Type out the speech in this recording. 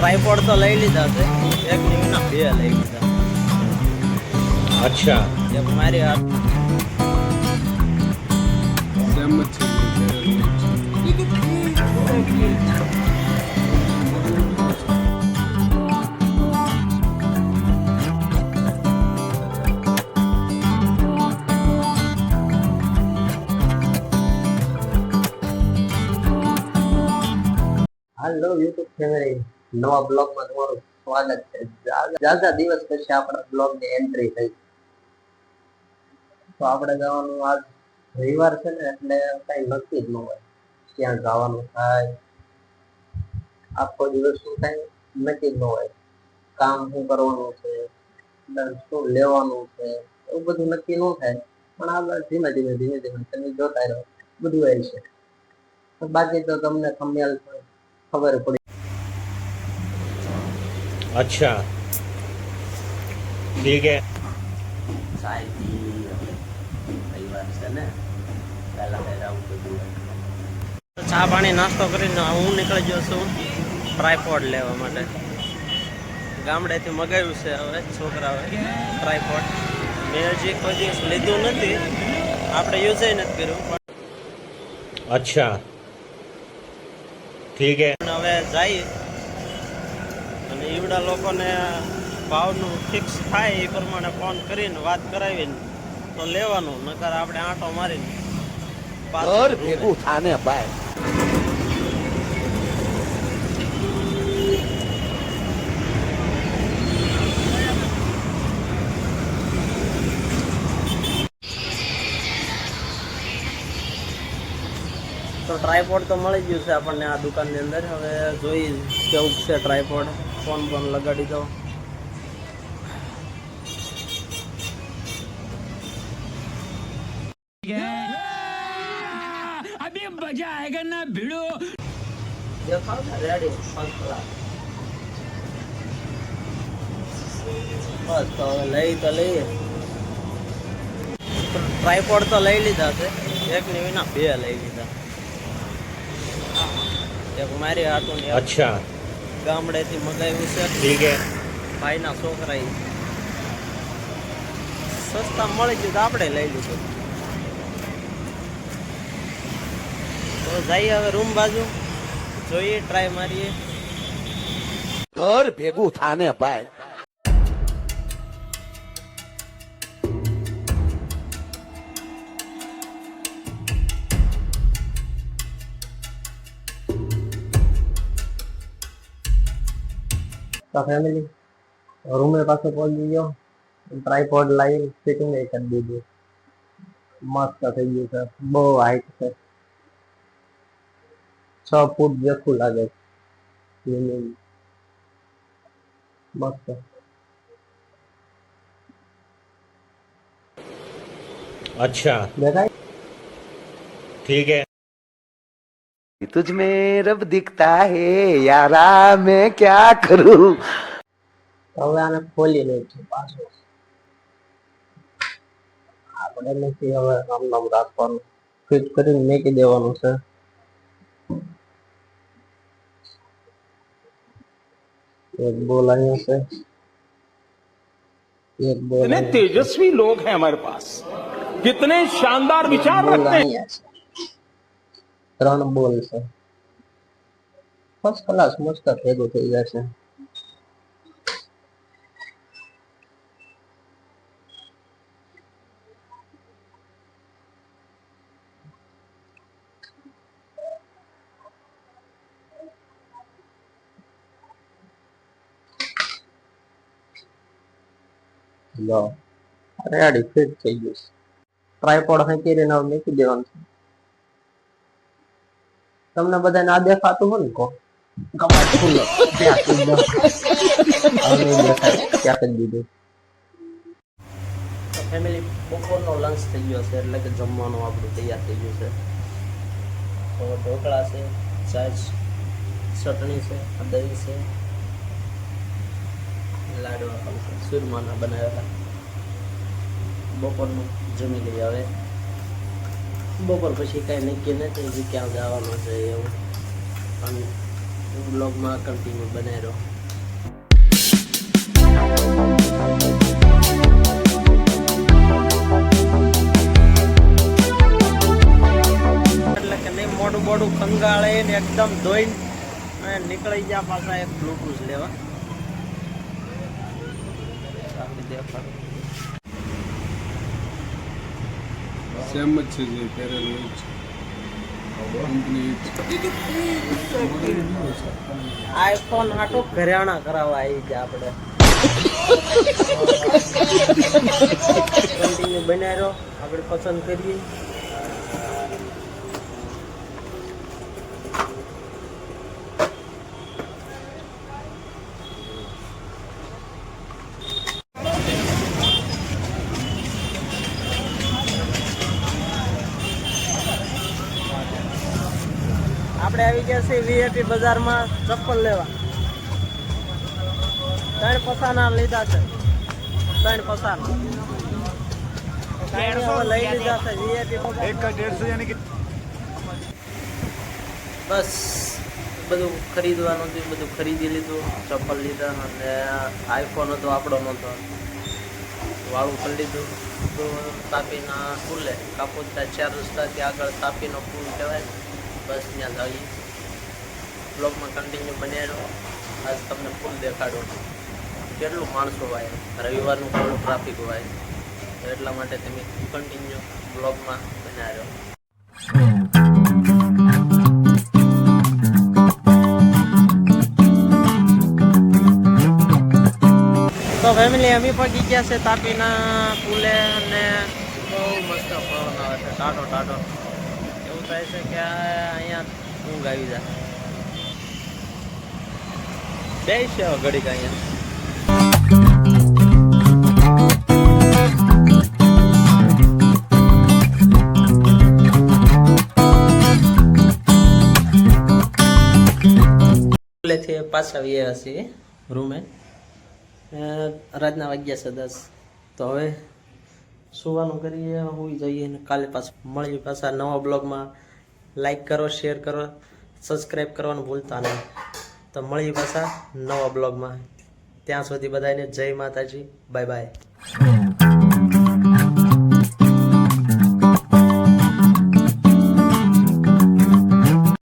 Tripod તો લઈ લીધા છે. એક નહીં બે લઈ લીધા. અચ્છા. જેમ મારી હાથ સેમ છે I love YouTube. નવા બ્લોગમાં તમારું સ્વાગત છે. જાજા દિવસ પછી આપણા બ્લોગની એન્ટ્રી થઈ. તો આપણે જવાનું આજ રવિવાર છે ને, એટલે કઈ નક્કી જ ન હોય. ક્યાં જવાનું થાય? આખો દિવસ શું થાય? નક્કી જ ન હોય. કામ શું કરવાનું છે? શું લેવાનું છે? એવું બધું નક્કી ન થાય. પણ આગળ ધીમે ધીમે ધીમે ધીમે તમે જોતા રહો. બધું આવી છે બાકી તો તમને ખમ્યાલ ખબર પડી अच्छा ठीक है ચાય પી હવે રવિવાર છે ને પહેલા પહેલા આવું બધું હોય ચા પાણી નાસ્તો કરીને હું નીકળી ગયો છું ટ્રાયપોડ લેવા માટે ગામડેથી મગાવ્યું છે હવે છોકરાઓએ ટ્રાયપોડ મેં હજી કોઈ દિવસ લીધું નથી આપણે યુઝ નથી કર્યું अच्छा ठीक है પણ હવે જઈએ અને ઈવડા લોકોને ભાવનું ફિક્સ થાય એ પ્રમાણે ફોન કરીને વાત કરાવીને તો લેવાનું નકર આપણે આંટો મારીને ભેગું. થાને ભાઈ તો ટ્રાયપોડ તો મળી ગયું છે આપણને આ દુકાનની અંદર. હવે જોઈ કેવું છે ટ્રાયપોડ ફોન ફોન લગાડી દો દેખાવ ને રેડી ફર્સ્ટ ક્લાસ બસ તો લઈ તો લઈએ. ટ્રાયપોડ તો લઈ લીધા છે. એક ની વિના બે લઈ લીધા. મારી આટું અચ્છા. ગામડેથી છે. ઠીક છે. ભાઈના છોકરા સસ્તા મળી ગયું તો આપણે લઈ લીધું. તો જઈએ હવે રૂમ બાજુ. જોઈએ ટ્રાય મારીએ. ઘર ભેગું થાને ભાઈ. તો ફેમિલી રૂમે પાસે પહોંચી ગયો ટ્રાયપોડ લાવી ફિટિંગ એ કરી દીધું મસ્ત થઈ ગયું છે બહુ હાઈટ છે છ ફૂટ જેટલું લાગે છે Minimum. મસ્ત अच्छा દેખાય ठीक है तुझ में रब दिखता है यारा मैं क्या करूं તો હવે આને ખોલી નાખ્યું પાછું આપણે નથી હવે આમ નામ રાખવાનું ફિટ કરીને મેકી દેવાનું છે એક બોલ અહીંયા છે એક બોલ कितने અહીંયા છે. तेजस्वी लोग हैं हमारे पास कितने शानदार विचार બોલ रखते हैं અહીંયા છે ત્રણ બોલ છે. ફર્સ્ટ ક્લાસ મસ્ત ભેગું થઈ જશે લો. રેડી ફિટ થઈ ગયું ટ્રાયપોડ હવે મૂકી દેવાનું તમને બધા ના દેખાતું હોય ને કો? ફેમિલી બપોરનો લંચ થઈ ગયો છે, એટલે કે જમવાનું આપણું તૈયાર થઈ ગયું છે. તો ઢોકળા છે છાશ ચટણી છે દહીં છે. લાડવા સુરમાના બનાવેલા બપોરનું જમી લઈએ હવે. બપોર પછી કાંઈ નક્કી નથી હજી ક્યાં જવાનું છે એવું અને બ્લોગમાં કન્ટિન્યુ બનાવી રહ્યો કે મોડું મોડું કંગાળે ને એકદમ ધોઈને નીકળી ગયા પાછા એક બ્લૂટૂથ લેવા દેખાડું. સેમ જ છે જે પહેરેલું એ જ છે. કંપની એ જ છે. આઈફોન આટો ઘરેણા કરાવવા આવી ગયા આપણે. કન્ટિન્યુ બનાવ્યો આપણે પસંદ કરીએ. આવી ગયા બજારમાં ચપ્પલ લેવા. ત્રણ પસાના લીધા છે. ત્રણ પસાના. લઈ લીધા છે વીઆઈપી બસ બધું ખરીદવાનું હતું બધું ખરીદી લીધું ચપ્પલ લીધા અને આઈફોન હતો આપણો નહોતો. વાળું કરી લીધું. તો તાપીના પુલે કાપોદના ચાર રસ્તાથી આગળ તાપીનો પુલ કહેવાય ને બસ ત્યાં જઈએ. બ્લોગમાં કન્ટિન્યુ બનાવ્યો આજ તમને ફૂલ દેખાડો કેટલું માણસો હોય, રવિવારનું થોડું ટ્રાફિક હોય, એટલા માટે તમે કન્ટિન્યુ બ્લોગમાં બનાવ્યો તો ફેમિલી અમે પહોંચી ગયા છે તાપીના, પુલે અને બહુ મસ્ત પવન આવે છે ટાટો ટાટો એવું થાય છે કે અહીંયા ઊંઘ આવી જાય. બે છે હવે ઘડીક અહીંયા. પુલેથી પાછા આવ્યા છીએ રૂમે. રાતના વાગ્યા છે દસ. તો હવે સુવાનું કરીએ, હોઈ જઈએ ને કાલે પાછું મળીએ પાછા નવા બ્લોગમાં. લાઈક કરો શેર કરો સબસ્ક્રાઈબ કરવાનું ભૂલતા નહીં. તો મળીએ પાછા નવા બ્લોગમાં. ત્યાં સુધી બધાને જય માતાજી. Bye bye.